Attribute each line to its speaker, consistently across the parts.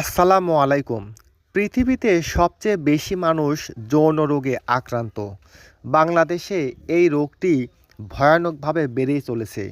Speaker 1: আসসালামু আলাইকুম। পৃথিবীতে সবচেয়ে বেশি মানুষ যৌন রোগে আক্রান্ত। বাংলাদেশে এই রোগটি ভয়ানকভাবে বেড়েই চলেছে।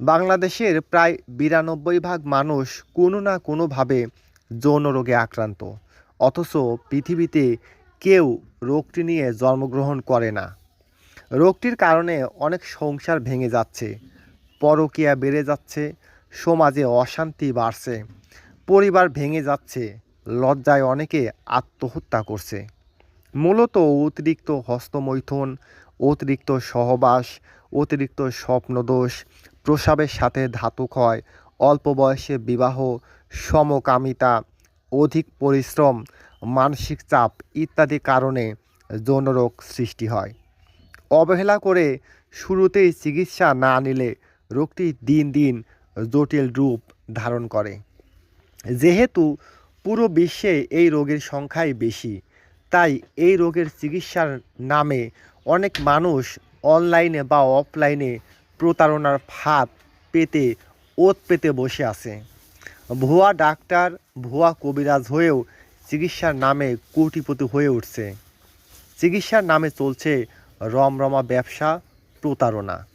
Speaker 1: বাংলাদেশের প্রায় বিরানব্বই ভাগ মানুষ কোনো না কোনোভাবে যৌন রোগে আক্রান্ত। অথচ পৃথিবীতে কেউ রোগটি নিয়ে জন্মগ্রহণ করে না। রোগটির কারণে অনেক সংসার ভেঙে যাচ্ছে, পরকীয়া বেড়ে যাচ্ছে, সমাজে অশান্তি বাড়ছে। পরিবার ভেঙে যাচ্ছে, লজ্জায় অনেকে আত্মহত্যা করছে। মূলত অতিরিক্ত হস্তমৈথুন, অতিরিক্ত সহবাস, অতিরিক্ত স্বপ্নদোষ, প্রসাবের সাথে ধাতু ক্ষয়, অল্প বয়সে বিবাহ, সমকামিতা, অধিক পরিশ্রম, মানসিক চাপ ইত্যাদি কারণে যৌনরোগ সৃষ্টি হয়। অবহেলা করে শুরুতেই চিকিৎসা না নিলে রোগটি দিন দিন জটিল রূপ ধারণ করে। যেহেতু পুরো বিশ্বে এই রোগের সংখ্যাই বেশি, তাই এই রোগের চিকিৎসার নামে অনেক মানুষ অনলাইনে বা অফলাইনে প্রতারণার ফাঁদ পেতে, ওত পেতে বসে আছে। ভুয়া ডাক্তার, ভুয়া কবিরাজ হয়েও চিকিৎসার নামে কোটিপতি হয়ে উঠছে। চিকিৎসার নামে চলছে রমরমা ব্যবসা, প্রতারণা।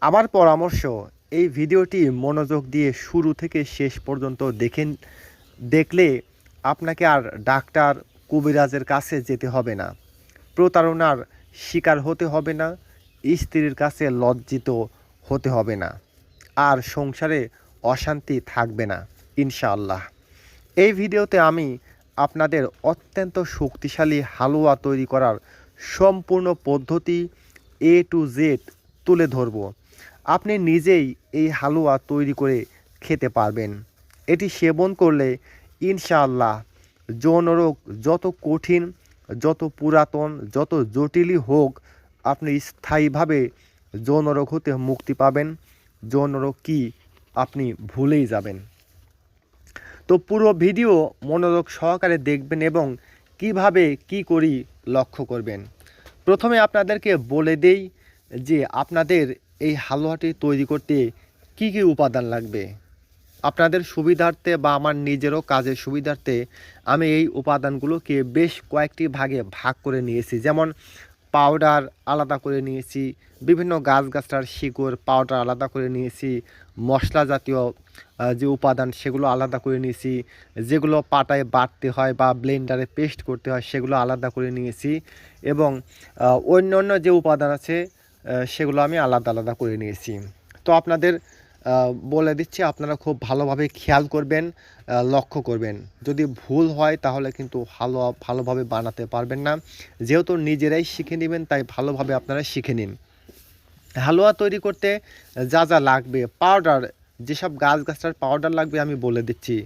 Speaker 1: আমার পরামর্শ এই ভিডিওটি মনোযোগ দিয়ে শুরু থেকে শেষ পর্যন্ত দেখেন, দেখলে আপনাকে আর ডাক্তার কবিরাজের কাছে যেতে হবে না। প্রতারণার শিকার হতে হবে না, স্ত্রীর কাছে লজ্জিত হতে হবে না, আর সংসারে অশান্তি থাকবে না, ইনশাআল্লাহ। এই ভিডিওতে আমি আপনাদের অত্যন্ত শক্তিশালী হালুয়া তৈরি করার সম্পূর্ণ পদ্ধতি এ টু জেড তুলে ধরব। আপনি নিজেই এই হালুয়া তৈরি করে খেতে পারবেন। এটি সেবন করলে ইনশাআল্লাহ যৌন রোগ যত কঠিন, যত পুরাতন, যত জটিলই হোক, আপনি স্থায়ীভাবে যৌন রোগ হতে মুক্তি পাবেন। যৌন রোগ কী আপনি ভুলেই যাবেন। তো পুরো ভিডিও মনোযোগ সহকারে দেখবেন এবং কীভাবে কি করি লক্ষ্য করবেন। প্রথমে আপনাদেরকে বলে দেই যে আপনাদের এই হালুয়াটি তৈরি করতে কি কি উপাদান লাগবে? আপনাদের সুবিধার্থে বা আমার নিজেরও কাজের সুবিধার্থে আমি এই উপাদানগুলোকে বেশ কয়েকটি ভাগে ভাগ করে নিয়েছি। যেমন পাউডার আলাদা করে নিয়েছি, বিভিন্ন গাছগাছটার শিকড় পাউডার আলাদা করে নিয়েছি, মশলা জাতীয় যে উপাদান সেগুলো আলাদা করে নিয়েছি, যেগুলো পাটায় বাটতে হয় বা ব্লেন্ডারে পেস্ট করতে হয় সেগুলো আলাদা করে নিয়েছি এবং অন্য অন্য যে উপাদান আছে সেগুলো আমি আলাদা আলাদা করে নিয়েছি। তো আপনাদের বলে দিচ্ছি, আপনারা খুব ভালোভাবে খেয়াল করবেন লক্ষ্য করবেন। যদি ভুল হয়, তাহলে কিন্তু ভালো, ভালোভাবে বানাতে পারবেন না। যেহেতু নিজেরাই শিখে নেবেন, তাই ভালোভাবে আপনারা শিখে নিন। হালুয়া তৈরি করতে যা যা লাগবে, পাউডার, যেসব গাছ গাছটার পাউডার লাগবে, আমি বলে দিচ্ছি।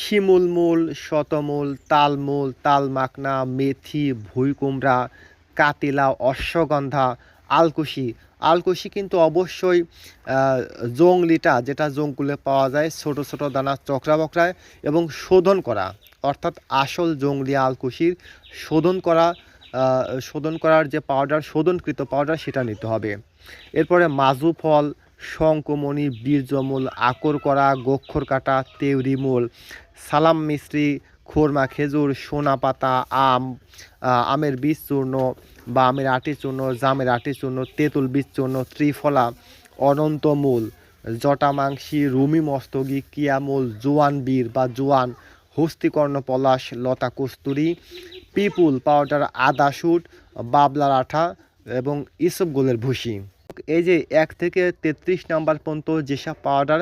Speaker 1: শিমুল মূল, শতমূল, তালমূল তাল তালমাকনা মেথি ভুই কুমড়া কাতিলা, অশ্বগন্ধা আলকুশি। আলকুশি কিন্তু অবশ্যই জংলিটা, যেটা জঙ্কুলে পাওয়া যায়, ছোট ছোট দানা চকরা বকরায় এবং শোধন করা। অর্থাৎ আসল জংলি আলকুশির শোধন করা শোধন করার যে পাউডার শোধনকৃত পাউডার সেটা নিতে হবে। এরপরে মাজু ফল, শঙ্কমণি, বীর্যমূল, আকর করা, গোক্ষর কাটা তেওরিমূল সালাম মিশ্রি খোরমা, খেজুর, সোনা পাতা, আম আমের বীজ চূর্ণ, বা আমের আটি চূর্ণ, জামের আটি চূর্ণ, তেঁতুল বীজ চূর্ণ, ত্রিফলা অনন্তমূল জটামাংসী রুমি মস্তগী কিয়ামূল জোয়ান বীর বা জোয়ান, হস্তিকর্ণ পলাশ, লতা কস্তুরি, পিপুল পাউডার, আদা শুট বাবলার আঠা এবং ইসবগুলের ভুসি। এই যে এক থেকে তেত্রিশ নাম্বার পর্যন্ত যেসব পাউডার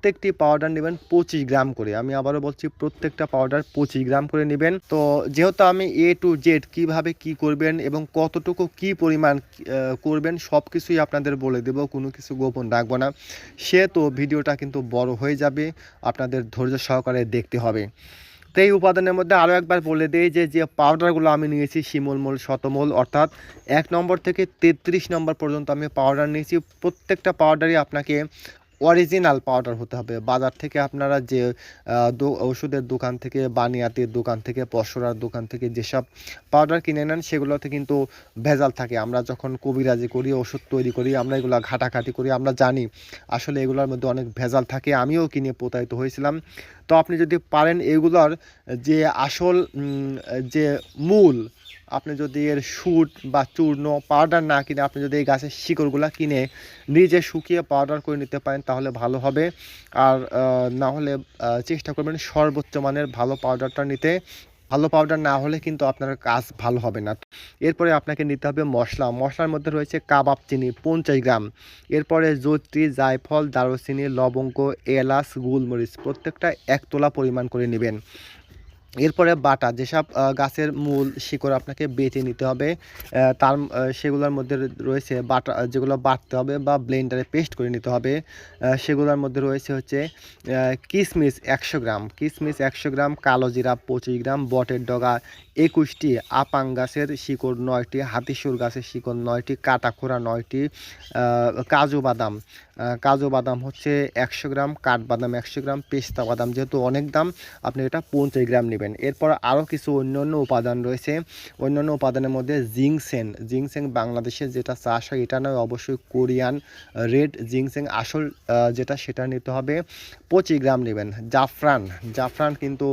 Speaker 1: প্রত্যেকটি পাউডার নেবেন পঁচিশ গ্রাম করে। আমি আবারও বলছি, প্রত্যেকটা পাউডার পঁচিশ গ্রাম করে নেবেন। তো যেহেতু আমি এ টু জেড কীভাবে কি করবেন এবং কতটুকু কি পরিমাণ করবেন সব কিছুই আপনাদের বলে দেব, কোনো কিছু গোপন রাখব না। সেহেতু ভিডিওটা কিন্তু বড় হয়ে যাবে, আপনাদের ধৈর্য সহকারে দেখতে হবে। তো এই উপাদানের মধ্যে আরও একবার বলে দিই যে যে পাউডারগুলো আমি নিয়েছি শিমলমূল শতমূল, অর্থাৎ এক নম্বর থেকে তেত্রিশ নম্বর পর্যন্ত আমি পাউডার নিয়েছি। প্রত্যেকটা পাউডারই আপনাকে অরিজিনাল পাউডার হতে হবে। বাজার থেকে আপনারা যে ওষুধের দোকান থেকে, বানিয়াতির দোকান থেকে পশরার দোকান থেকে যেসব পাউডার কিনে নেন, সেগুলোতে কিন্তু ভেজাল থাকে। আমরা যখন কবিরাজি করি, ওষুধ তৈরি করি, আমরা এগুলো ঘাটাঘাটি করি, আমরা জানি আসলে এগুলোর মধ্যে অনেক ভেজাল থাকে। আমিও কিনে প্রতারিত হয়েছিলাম। তো আপনি যদি পারেন এগুলোর যে আসল যে মূল আপনি যদি এর শুট বা চূর্ণ পাউডার না কিনে আপনি যদি এই গাছের শিকড়গুলো কিনে নিজে শুকিয়ে পাউডার করে নিতে পারেন, তাহলে ভালো হবে। আর না হলে চেষ্টা করবেন সর্বোচ্চ মানের ভালো পাউডারটা নিতে। ভালো পাউডার না হলে কিন্তু আপনার কাজ ভালো হবে না। এরপরে আপনাকে নিতে হবে মশলা। মশলার মধ্যে রয়েছে কাবাব চিনি পঞ্চাশ গ্রাম। এরপরে জৈত্রী জায়ফল, দারুচিনি, লবঙ্গ, এলাচ, গোলমরিচ প্রত্যেকটা এক তোলা পরিমাণ করে নেবেন। এরপরে বাটা, যেসব গাছের মূল শিকড় আপনাকে বেটে নিতে হবে তার সেগুলোর মধ্যে রয়েছে বাটা, যেগুলো বাটতে হবে বা ব্লেন্ডারে পেস্ট করে নিতে হবে সেগুলোর মধ্যে রয়েছে হচ্ছে কিশমিশ একশো গ্রাম। কিশমিশ একশো গ্রাম, কালো জিরা পঁচিশ গ্রাম, বটের ডগা একুশটি, আপাং গাছের শিকড় নয়টি, হাতিসুর গাছের শিকড় নয়টি কাটা কাটাখোরা নয়টি কাজু বাদাম। কাজু বাদাম হচ্ছে একশো গ্রাম কাঠবাদাম একশো গ্রাম, পেস্তা বাদাম যেহেতু অনেক দাম, আপনি এটা পঞ্চাশ গ্রাম নেবেন। এরপর আরও কিছু অন্যান্য উপাদান রয়েছে। অন্যান্য উপাদানের মধ্যে জিংসেন। জিংসেং বাংলাদেশে যেটা চাষ হয়, এটা নয়, অবশ্যই কোরিয়ান রেড জিংসেং আসল যেটা সেটা নিতে হবে, পঁচিশ গ্রাম নেবেন। জাফরান জাফরান কিন্তু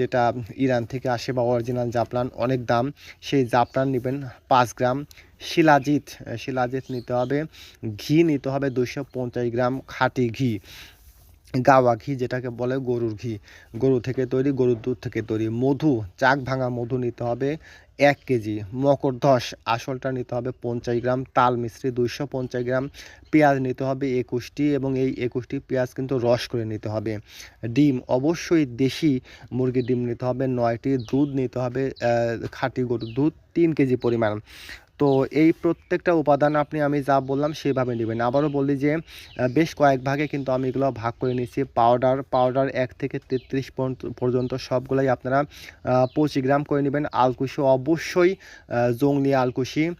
Speaker 1: যেটা ইরান থেকে আসে বা অরিজিনাল জাফরান, অনেক দাম। সেই জাফরান নেবেন পাঁচ গ্রাম। শিলাজিৎ আহ, শিলাজিৎ নিতে হবে। ঘি নিতে হবে দুশো গ্রাম খাঁটি ঘি। গাওয়া ঘি যেটাকে বলে গরুর ঘি। গরু থেকে তৈরি গরুর দুধ থেকে তৈরি। মধু চাক ভাঙা মধু নিতে হবে এক কেজি। মকর মকরধস আসলটা নিতে হবে পঞ্চাশ গ্রাম। তাল মিশ্রি দুইশো পঞ্চাশ গ্রাম। পেঁয়াজ নিতে হবে একুশটি এবং এই একুশটি পেঁয়াজ কিন্তু রস করে নিতে হবে। ডিম অবশ্যই দেশি মুরগির ডিম নিতে হবে নয়টি। দুধ নিতে হবে খাঁটি গরুর দুধ তিন কেজি পরিমাণ। তো এই প্রত্যেকটা উপাদান আপনি, আমি যা বললাম সেভাবে নেবেন। আবারও বলি যে বেশ কয়েক ভাগে কিন্তু আমি এগুলো ভাগ করে নিয়েছি। পাউডার পাউডার এক থেকে তেত্রিশ পর্যন্ত- সবগুলাই আপনারা পঁচিশ গ্রাম করে নেবেন। আলকুশি অবশ্যই জংলি আলকুশি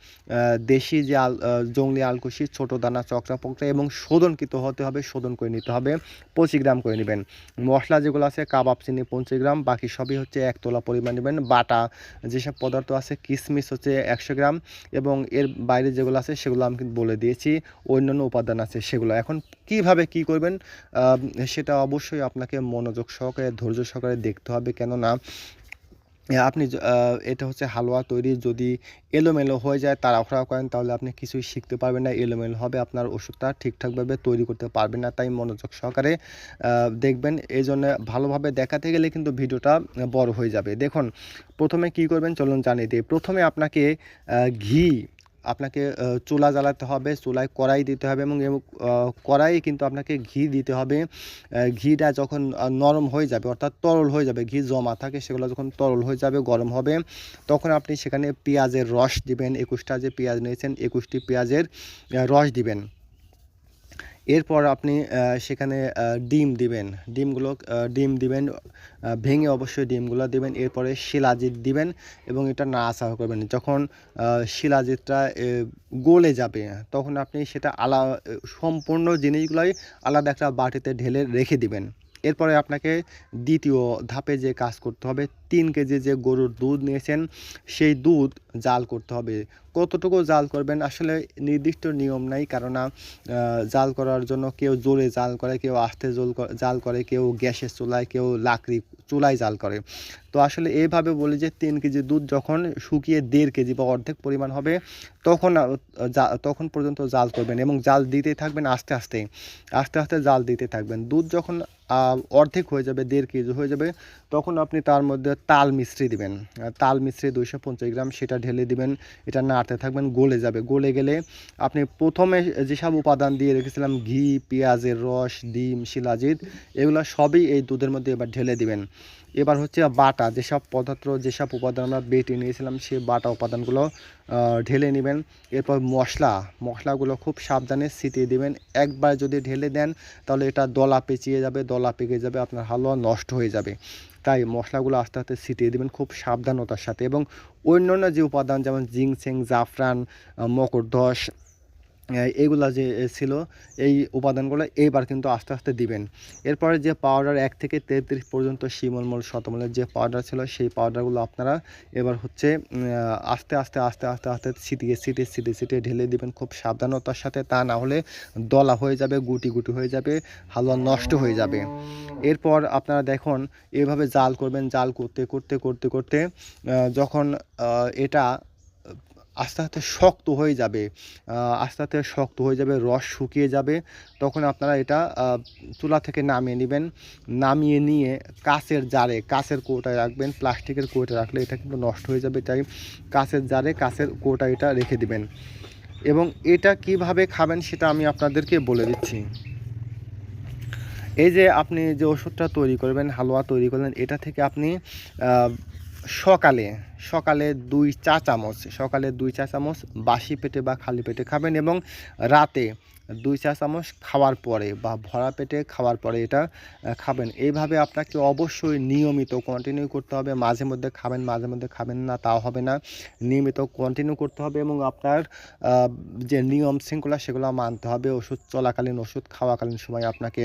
Speaker 1: দেশি যে আল জংলি আলকুশি, ছোটো দানা চকরা পকরা এবং শোধনকৃত হতে হবে শোধন করে নিতে হবে, পঁচিশ গ্রাম করে নেবেন। মশলা যেগুলো আছে, কাবাব, চিনি পঞ্চাশ গ্রাম, বাকি সবই হচ্ছে এক তোলা পরিমাণ নেবেন। বাটা যেসব পদার্থ আছে কিশমিশ হচ্ছে একশো গ্রাম এবং এর বাইরে যেগুলো আছে, সেগুলো আমি কিন্তু বলে দিয়েছি। অন্যান্য উপাদান আছে সেগুলো। এখন কীভাবে কি করবেন? সেটা অবশ্যই আপনাকে মনোযোগ সহকারে, ধৈর্য সহকারে দেখতে হবে। কেননা আপনি এটা হচ্ছে হালুয়া তৈরি যদি এলোমেলো হয়ে যায়, তাড়াহুড়া করেন, তাহলে আপনি কিছুই শিখতে পারবেন না, এলোমেলো হবে, আপনার ওষুধটা ঠিকঠাকভাবে তৈরি করতে পারবেন না, তাই মনোযোগ সহকারে দেখবেন এই জন্য ভালোভাবে দেখাতে গেলে কিন্তু ভিডিওটা বড় হয়ে যাবে। দেখুন, প্রথমে কি করবেন? চলুন জানিয়ে দিই। প্রথমে আপনাকে ঘি আপনাকে চুলা জ্বালাতে হবে, চুলায় কড়াই দিতে হবে এবং কড়াইয়ে কিন্তু আপনাকে ঘি দিতে হবে। ঘিটা যখন নরম হয়ে যাবে, অর্থাৎ তরল হয়ে যাবে, ঘি জমা থাকে, সেগুলো যখন তরল হয়ে যাবে, গরম হবে, তখন আপনি সেখানে পেঁয়াজের রস দিবেন, একুশটা যে পেঁয়াজ নিয়েছেন, একুশটি পেঁয়াজের রস দিবেন। এরপর আপনি সেখানে ডিম দিবেন। ডিমগুলো ডিম দিবেন ভেঙে অবশ্যই ডিমগুলো দিবেন। এরপরে শিলাজিৎ দিবেন এবং এটা নাড়াচাড়া করবেন। যখন আহ, শিলাজিৎটা গলে যাবে তখন আপনি সেটা আলা সম্পূর্ণ জিনিসগুলোই আলাদা একটা বাটিতে ঢেলে রেখে দিবেন। এরপরে আপনাকে দ্বিতীয় ধাপে যে কাজ করতে হবে তিন কেজি যে গরুর দুধ নিয়েছেন, সেই দুধ জাল করতে হবে। কতটুকু জাল করবেন? আসলে নির্দিষ্ট নিয়ম নাই, কেননা জাল করার জন্য কেউ জোরে জাল করে, কেউ আস্তে জল জাল করে, কেউ গ্যাসের চুলায়, কেউ লাকড়ি চুলায় জাল করে। তো আসলে এইভাবে বলি যে, তিন কেজি দুধ যখন শুকিয়ে দেড় কেজি বা অর্ধেক পরিমাণ হবে, তখন তখন পর্যন্ত জাল করবেন এবং জাল দিতে থাকবেন আস্তে আস্তে। আস্তে আস্তে জাল দিতে থাকবেন। দুধ যখন অর্ধেক হয়ে যাবে, দেড় কেজি হয়ে যাবে তখন আপনি তার মধ্যে তাল মিশ্রি দিবেন। তাল মিশ্রি দুইশো পঞ্চাশ গ্রাম, সেটা ঢেলে দিবেন, এটা নাড়তে থাকবেন, গলে যাবে। গলে গেলে আপনি প্রথমে যেসব উপাদান দিয়ে রেখেছিলাম, ঘি, পেঁয়াজের রস, ডিম, শিলাজিৎ, এগুলো সবই এই দুধের মধ্যে এবার ঢেলে দিবেন। এবার হচ্ছে বাটা, যেসব পদার্থ, যেসব উপাদান আমরা বেটে নিয়েছিলাম সেই বাটা উপাদানগুলো ঢেলে নেবেন। এরপর মশলা, মশলাগুলো খুব সাবধানে ছিটিয়ে দিবেন। একবার যদি ঢেলে দেন, তাহলে এটা দলা পেঁচিয়ে যাবে, দলা পেকে যাবে, আপনার হালুয়া নষ্ট হয়ে যাবে। তাই মশলাগুলো আস্তে আস্তে ছিটিয়ে দেবেন খুব সাবধানতার সাথে এবং অন্যান্য যে উপাদান যেমন জিংসেং, জাফরান মকর মকরধস এইগুলা যে ছিল, এই উপাদানগুলো এইবার কিন্তু আস্তে আস্তে দিবেন। এরপরে যে পাউডার এক থেকে তেত্রিশ পর্যন্ত শিমলমল শতমলের যে পাউডার ছিল, সেই পাউডারগুলো আপনারা এবার হচ্ছে আস্তে আস্তে আস্তে আস্তে আস্তে ছিটিয়ে ছিটিয়ে ছিটিয়ে ছিটিয়ে ঢেলে দিবেন খুব সাবধানতার সাথে। তা না হলে দলা হয়ে যাবে, গুটি গুটি হয়ে যাবে, হালুয়া নষ্ট হয়ে যাবে। এরপর আপনারা দেখুন, এভাবে জাল করবেন, জাল করতে করতে করতে করতে যখন এটা আস্তে আস্তে শক্ত হয়ে যাবে আস্তে আস্তে শক্ত হয়ে যাবে, রস শুকিয়ে যাবে। তখন আপনারা এটা চুলা থেকে নামিয়ে নেবেন। নামিয়ে নিয়ে কাঁচের জারে, কাঁচের কৌটায় রাখবেন, প্লাস্টিকের কৌটায় রাখলে এটা কিন্তু নষ্ট হয়ে যাবে। তাই কাঁচের জারে, কাঁচের কোটা এটা রেখে দিবেন। এবং এটা কীভাবে খাবেন সেটা আমি আপনাদেরকে বলে দিচ্ছি। এই যে আপনি যে ওষুধটা তৈরি করবেন, হালুয়া তৈরি করলেন, এটা থেকে আপনি সকালে সকালে দুই চা চামচ সকালে দুই চা চামচ বাসি পেটে বা খালি পেটে খাবেন এবং রাতে দুই চা চামচ খাওয়ার পরে বা ভরা পেটে খাওয়ার পরে এটা খাবেন। এইভাবে আপনাকে অবশ্যই নিয়মিত কন্টিনিউ করতে হবে। মাঝে মধ্যে খাবেন, মাঝে মধ্যে খাবেন না, তাও হবে না। নিয়মিত কন্টিনিউ করতে হবে এবং আপনার যে নিয়ম শৃঙ্খলা সেগুলো মানতে হবে। ওষুধ চলাকালীন ওষুধ খাওয়াকালীন সময় আপনাকে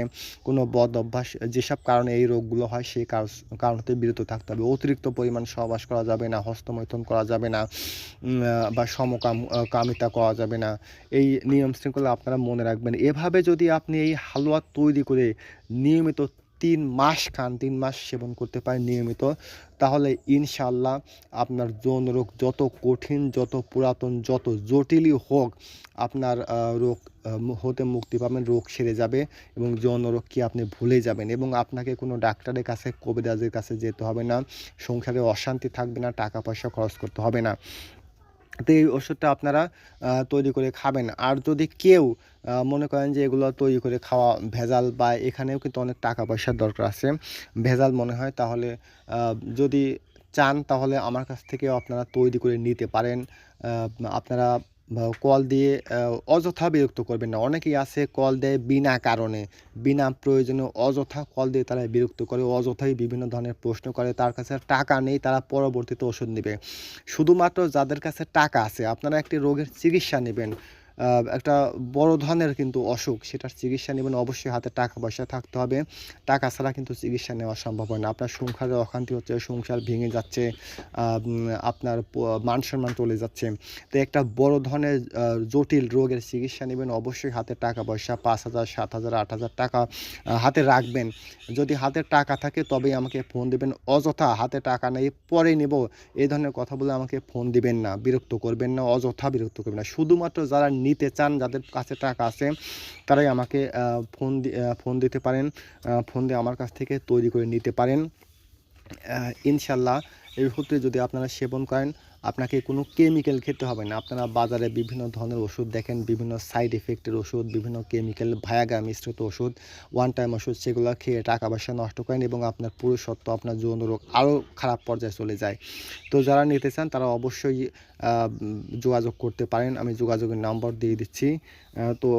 Speaker 1: কোনো বদ অভ্যাস, যেসব কারণে এই রোগগুলো হয় সেই কারণ হতে বিরত থাকতে হবে। অতিরিক্ত পরিমাণ সহবাস করা যাবে না, হস্তমৈথন করা যাবে না বা সমকাম কামিতা করা যাবে না। এই নিয়ম শৃঙ্খলা আপনারা মনে রাখবেন। এভাবে যদি আপনি এই হালুয়া তৈরি করে নিয়মিত তিন মাস খান, তিন মাস সেবন করতে পারেন নিয়মিত, তাহলে ইনশাল্লাহ আপনার যৌন রোগ যত কঠিন, যত পুরাতন, যত জটিলই হোক, আপনার রোগ হতে মুক্তি পাবেন, রোগ সেরে যাবে এবং যৌন রোগ কি আপনি ভুলে যাবেন এবং আপনাকে কোনো ডাক্তারের কাছে, কবিরাজের কাছে যেতে হবে না, সংসারে অশান্তি থাকবে না, টাকা পয়সা খরচ করতে হবে না। তো এই ওষুধটা আপনারা তৈরি করে খাবেন। আর যদি কেউ মনে করেন যে এগুলো তৈরি করে খাওয়া ভেজাল বা এখানেও কিন্তু অনেক টাকা পয়সার দরকার আছে, ভেজাল মনে হয়, তাহলে যদি চান তাহলে আমার কাছ থেকেও আপনারা তৈরি করে নিতে পারেন। আপনারা কল দিয়ে অযথা বিরক্ত করবেন না। অনেকেই আছে কল দেয় বিনা কারণে, বিনা প্রয়োজনে অযথা কল দিয়ে তারা বিরক্ত করে, অযথাই বিভিন্ন ধরনের প্রশ্ন করে, তার কাছে টাকা নেই, তারা পরবর্তীতে ওষুধ নেবে। শুধুমাত্র যাদের কাছে টাকা আছে, আপনারা একটি রোগের চিকিৎসা নেবেন। একটা বড় ধরনের কিন্তু অসুখ, সেটার চিকিৎসা নেবেন, অবশ্যই হাতে টাকা পয়সা থাকতে হবে। টাকা ছাড়া কিন্তু চিকিৎসা নেওয়া সম্ভব হয় না। আপনার সংসারে অশান্তি হচ্ছে, সংসার ভেঙে যাচ্ছে আপনার মান সম্মান চলে যাচ্ছে। তো একটা বড় ধরনের জটিল রোগের চিকিৎসা নেবেন, অবশ্যই হাতে টাকা পয়সা, পাঁচ হাজার, সাত হাজার, আট হাজার টাকা হাতে রাখবেন। যদি হাতে টাকা থাকে, তবেই আমাকে ফোন দেবেন। অযথা হাতে টাকা নেই, পরে নেব। এই ধরনের কথা বলে আমাকে ফোন দিবেন না, বিরক্ত করবেন না, অযথা বিরক্ত করবেন না। শুধুমাত্র যারা নিতে চান, যাদের কাছে টাকা আছে, তারাই আমাকে ফোন ফোন দিতে পারেন ফোন দিয়ে আমার কাছ থেকে তৈরি করে নিতে পারেন। ইনশাল্লাহ এই ওষুধটি যদি আপনারা সেবন করেন আপনাকে কোনো কেমিক্যাল খেতে হবে না। আপনারা বাজারে বিভিন্ন ধরনের ওষুধ দেখেন, বিভিন্ন সাইড এফেক্টের ওষুধ, বিভিন্ন কেমিক্যাল ভায়াগা মিশ্রিত ওষুধ ওয়ান টাইম ওষুধ, সেগুলো খেয়ে টাকা পয়সা নষ্ট করেন এবং আপনার পুরুষত্ব আপনার যৌন রোগ আরও খারাপ পর্যায়ে চলে যায়। তো যারা নিতে চান, তারা অবশ্যই যোগাযোগ করতে পারেন। আমি যোগাযোগের নাম্বার দিয়ে দিচ্ছি। তো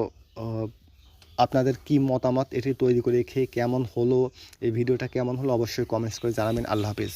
Speaker 1: আপনাদের কি মতামত? এটি তৈরি করে খেয়ে কেমন হলো? এই ভিডিওটা কেমন হলো? অবশ্যই কমেন্টস করে জানাবেন। আল্লাহ হাফিজ।